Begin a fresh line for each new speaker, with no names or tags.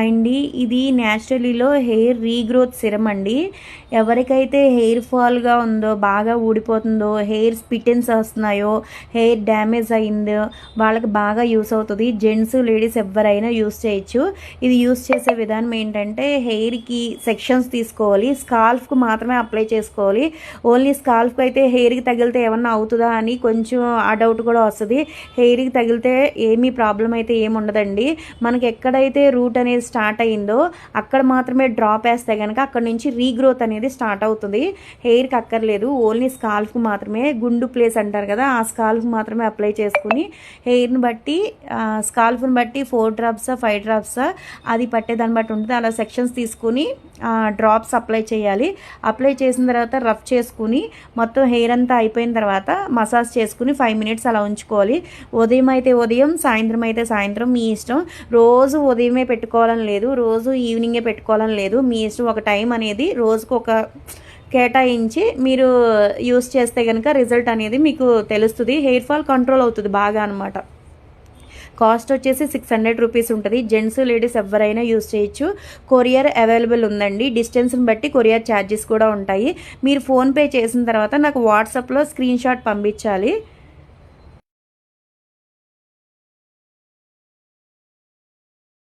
అండి ఇది న్యాచురలీలో hair regrowth serum అండి. ఎవరికైతే హెయిర్ ఫాల్గా ఉందో బాగా ఊడిపోతుందో హెయిర్ స్పిటెన్స్ వస్తున్నాయో హెయిర్ డ్యామేజ్ అయిందో వాళ్ళకి బాగా యూస్ అవుతుంది. జెంట్స్ లేడీస్ ఎవరైనా యూస్ చేయొచ్చు. ఇది యూస్ చేసే విధానం ఏంటంటే హెయిర్కి సెక్షన్స్ తీసుకోవాలి. స్కాల్ఫ్కు మాత్రమే అప్లై చేసుకోవాలి. ఓన్లీ స్కాల్ఫ్కి అయితే హెయిర్కి తగిలితే ఏమన్నా అవుతుందా అని కొంచెం ఆ డౌట్ కూడా వస్తుంది. హెయిర్కి తగిలితే ఏమీ ప్రాబ్లం అయితే ఏమి ఉండదండి. మనకి ఎక్కడైతే రూట్ అనేది స్టార్ట్ అయిందో అక్కడ మాత్రమే డ్రాప్ వేస్తే కనుక అక్కడ నుంచి రీగ్రోత్ అనేది స్టార్ట్ అవుతుంది. హెయిర్కి అక్కర్లేదు ఓన్లీ స్కాల్ఫ్కి మాత్రమే గుండు ప్లేస్ అంటారు కదా ఆ స్కాల్ఫ్ మాత్రమే అప్లై చేసుకుని హెయిర్ని బట్టి స్కాల్ఫ్ని బట్టి ఫోర్ డ్రాప్స్ ఫైవ్ డ్రాప్స్ అది పట్టేదాన్ని బట్టి ఉంటుంది. అలా సెక్షన్స్ తీసుకుని డ్రాప్స్ అప్లై చేయాలి. అప్లై చేసిన తర్వాత రఫ్ చేసుకుని మొత్తం హెయిర్ అంతా అయిపోయిన తర్వాత మసాజ్ చేసుకుని ఫైవ్ మినిట్స్ అలా ఉంచుకోవాలి. ఉదయం అయితే ఉదయం సాయంత్రం అయితే సాయంత్రం మీ ఇష్టం. రోజు ఉదయమే పెట్టుకోవాలి పెట్టుకోవాలని లేదు రోజు ఈవినింగే పెట్టుకోవాలని లేదు. మీ ఇష్టం ఒక టైం అనేది రోజుకు ఒక కేటాయించి మీరు యూస్ చేస్తే కనుక రిజల్ట్ అనేది మీకు తెలుస్తుంది. హెయిర్ ఫాల్ కంట్రోల్ అవుతుంది బాగా అనమాట కాస్ట్ వచ్చేసి సిక్స్ హండ్రెడ్ రూపీస్ ఉంటుంది. జెంట్స్ లేడీస్ ఎవరైనా యూస్ చేయొచ్చు. కొరియర్ అవైలబుల్ ఉందండి. డిస్టెన్స్ని బట్టి కొరియర్ ఛార్జెస్ కూడా ఉంటాయి. మీరు ఫోన్పే చేసిన తర్వాత నాకు వాట్సాప్లో స్క్రీన్ షాట్ పంపించాలి.